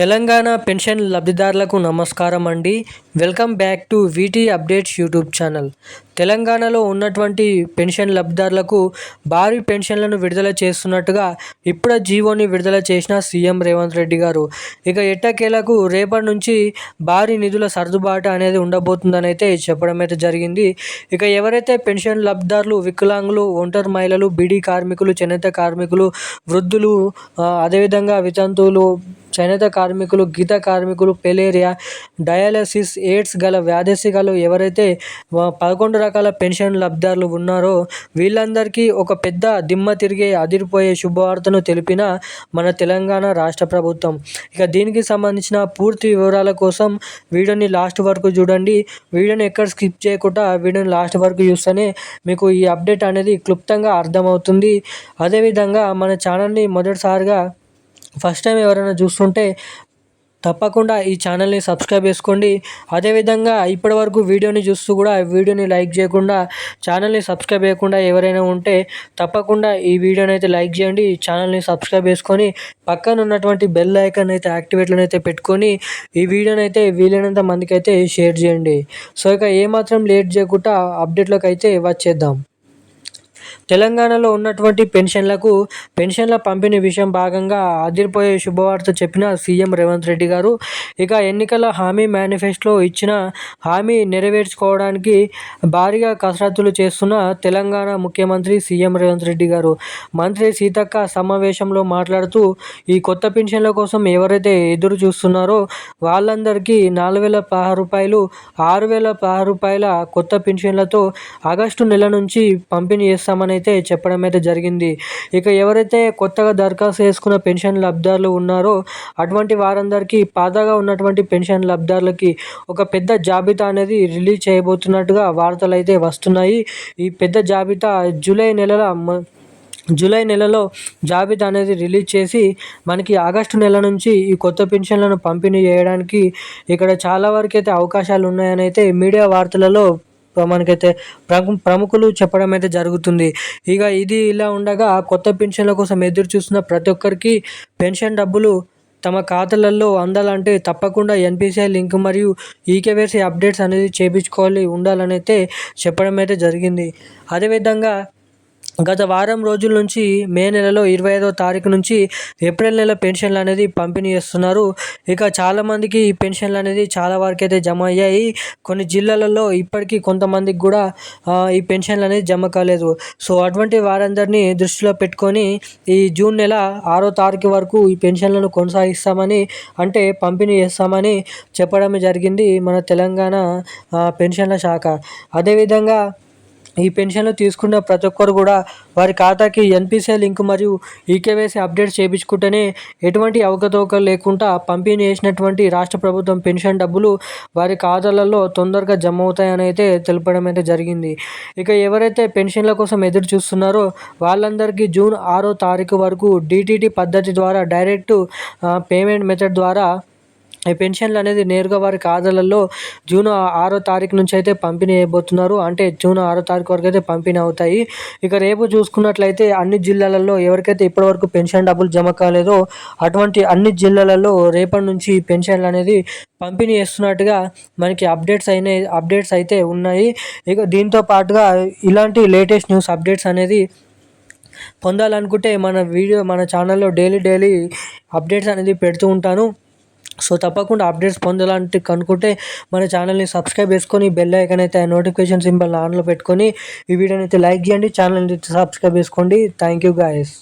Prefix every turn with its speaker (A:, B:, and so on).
A: Telangana pension లబ్ధిదారులకు నమస్కారం అండి welcome back to VT updates YouTube channel. తెలంగాణలో ఉన్నటువంటి పెన్షన్ లబ్ధిదారులకు భారీ పెన్షన్లను విడుదల చేస్తున్నట్టుగా ఇప్పుడ జీవోని విడుదల చేసిన సీఎం రేవంత్ రెడ్డి గారు. ఇక ఎట్టకేలకు రేపటి నుంచి భారీ నిధుల సర్దుబాటు అనేది ఉండబోతుందని అయితే చెప్పడం అయితే జరిగింది. ఇక ఎవరైతే పెన్షన్ లబ్ధిదారులు వికలాంగులు ఒంటరి మహిళలు బీడీ కార్మికులు చేనేత కార్మికులు వృద్ధులు అదేవిధంగా వితంతువులు చేనేత కార్మికులు గీత కార్మికులు పెలేరియా డయాలసిస్ ఎయిడ్స్ గల వ్యాధిస్తులు ఎవరైతే పదకొండు రకాల పెన్షన్ లబ్ధిదారులు ఉన్నారో వీళ్ళందరికీ ఒక పెద్ద దిమ్మ తిరిగే అదిరిపోయే శుభవార్తను తెలిపిన మన తెలంగాణ రాష్ట్ర ప్రభుత్వం. ఇక దీనికి సంబంధించిన పూర్తి వివరాల కోసం వీడియోని లాస్ట్ వరకు చూడండి. వీడియోని ఎక్కడ స్కిప్ చేయకుండా వీడియోని లాస్ట్ వరకు చూస్తేనే మీకు ఈ అప్డేట్ అనేది క్లుప్తంగా అర్థమవుతుంది. అదేవిధంగా మన ఛానల్ని మొదటిసారిగా ఫస్ట్ టైం ఎవరైనా చూస్తుంటే తప్పకుండా ఈ ఛానల్ని సబ్స్క్రైబ్ చేసుకోండి. అదేవిధంగా ఇప్పటివరకు వీడియోని చూస్తూ కూడా వీడియోని లైక్ చేయకుండా ఛానల్ని సబ్స్క్రైబ్ చేయకుండా ఎవరైనా ఉంటే తప్పకుండా ఈ వీడియోని అయితే లైక్ చేయండి. ఛానల్ని సబ్స్క్రైబ్ చేసుకొని పక్కన ఉన్నటువంటి బెల్ ఐకాన్ అయితే యాక్టివేట్లను అయితే పెట్టుకొని ఈ వీడియోని అయితే వీలైనంత మందికి అయితే షేర్ చేయండి. సో ఇక ఏమాత్రం లేట్ చేయకుండా అప్డేట్లోకి అయితే వచ్చేద్దాం. తెలంగాణలో ఉన్నటువంటి పెన్షన్లకు పెన్షన్ల పంపిణీ విషయం భాగంగా అదిరిపోయే శుభవార్త చెప్పిన సీఎం రేవంత్ రెడ్డి గారు. ఇక ఎన్నికల హామీ మేనిఫెస్టోలో ఇచ్చిన హామీ నెరవేర్చుకోవడానికి భారీగా కసరత్తులు చేస్తున్న తెలంగాణ ముఖ్యమంత్రి సీఎం రేవంత్ రెడ్డి గారు. మంత్రి సీతక్క సమావేశంలో మాట్లాడుతూ ఈ కొత్త పెన్షన్ల కోసం ఎవరైతే ఎదురు చూస్తున్నారో వాళ్ళందరికీ నాలుగు వేల పదహారు రూపాయలు ఆరు వేల పదహారు రూపాయల కొత్త పెన్షన్లతో ఆగస్టు నెల నుంచి పంపిణీ చేస్తామని అయితే చెప్పడం అయితే జరిగింది. ఇక ఎవరైతే కొత్తగా దరఖాస్తు చేసుకున్న పెన్షన్ లబ్ధారులు ఉన్నారో అటువంటి వారందరికీ పాతగా ఉన్నటువంటి పెన్షన్ లబ్ధారులకి ఒక పెద్ద జాబితా అనేది రిలీజ్ చేయబోతున్నట్టుగా వార్తలు అయితే వస్తున్నాయి. ఈ పెద్ద జాబితా జూలై నెలల జూలై నెలలో జాబితా అనేది రిలీజ్ చేసి మనకి ఆగస్టు నెల నుంచి ఈ కొత్త పెన్షన్లను పంపిణీ చేయడానికి ఇక్కడ చాలా వరకు అయితే అవకాశాలు ఉన్నాయని అయితే మీడియా వార్తలలో మనకైతే ప్రముఖులు చెప్పడం అయితే జరుగుతుంది. ఇక ఇది ఇలా ఉండగా కొత్త పెన్షన్ల కోసం ఎదురు చూస్తున్న ప్రతి ఒక్కరికి పెన్షన్ డబ్బులు తమ ఖాతాలలో అందాలంటే తప్పకుండా ఎన్పిసిఐ లింక్ మరియు ఈకేవైసీ అప్డేట్స్ అనేది చేయించుకోవాలి ఉండాలని అయితే చెప్పడం అయితే జరిగింది. అదేవిధంగా గత వారం రోజుల నుంచి మే నెలలో ఇరవై ఐదో తారీఖు నుంచి ఏప్రిల్ నెల పెన్షన్లు అనేది పంపిణీ చేస్తున్నారు. ఇక చాలామందికి ఈ పెన్షన్లు అనేది చాలా వరకు అయితే జమ అయ్యాయి. కొన్ని జిల్లాలలో ఇప్పటికీ కొంతమందికి కూడా ఈ పెన్షన్లు అనేది జమ కాలేదు. సో అటువంటి వారందరినీ దృష్టిలో పెట్టుకొని ఈ జూన్ నెల ఆరో తారీఖు వరకు ఈ పెన్షన్లను కొనసాగిస్తామని అంటే పంపిణీ చేస్తామని చెప్పడం జరిగింది మన తెలంగాణ పెన్షన్ల శాఖ. అదేవిధంగా ఈ పెన్షన్లు తీసుకున్న ప్రతి ఒక్కరు కూడా వారి ఖాతాకి ఎన్పిసిఐ లింక్ మరియు ఈకేవైసీ అప్డేట్ చేయించుకుంటేనే ఎటువంటి అవకతవకలు లేకుండా పంపిణీ చేసినటువంటి రాష్ట్ర ప్రభుత్వం పెన్షన్ డబ్బులు వారి ఖాతాలలో తొందరగా జమ అవుతాయని అయితే తెలపడం అయితే జరిగింది. ఇక ఎవరైతే పెన్షన్ల కోసం ఎదురు చూస్తున్నారో వాళ్ళందరికీ జూన్ ఆరో తారీఖు వరకు డిటిటి పద్ధతి ద్వారా డైరెక్ట్ పేమెంట్ మెథడ్ ద్వారా ఈ పెన్షన్లు అనేది నేరుగా వారి ఖాతాలలో జూన్ ఆరో తారీఖు నుంచి అయితే పంపిణీ అయిపోతున్నారు అంటే జూన్ ఆరో తారీఖు వరకు అయితే పంపిణీ అవుతాయి. ఇక రేపు చూసుకున్నట్లయితే అన్ని జిల్లాలలో ఎవరికైతే ఇప్పటివరకు పెన్షన్ డబ్బులు జమ కాలేదో అటువంటి అన్ని జిల్లాలలో రేపటి నుంచి పెన్షన్లు అనేది పంపిణీ చేస్తున్నట్టుగా మనకి అప్డేట్స్ అయిన అప్డేట్స్ అయితే ఉన్నాయి. ఇక దీంతో పాటుగా ఇలాంటి లేటెస్ట్ న్యూస్ అప్డేట్స్ అనేది పొందాలనుకుంటే మన వీడియో మన ఛానల్లో డైలీ డైలీ అప్డేట్స్ అనేది పెడుతూ ఉంటాను. సో తప్పకుండా అప్డేట్స్ పొందాలంటే కనుక్కుంటే మన ఛానల్ని సబ్స్క్రైబ్ చేసుకొని బెల్ ఐకన్ అయితే నోటిఫికేషన్ సింబల్ ఆన్లో పెట్టుకొని ఈ వీడియోని అయితే లైక్ చేయండి ఛానల్ని సబ్స్క్రైబ్ చేసుకోండి. Thank you guys.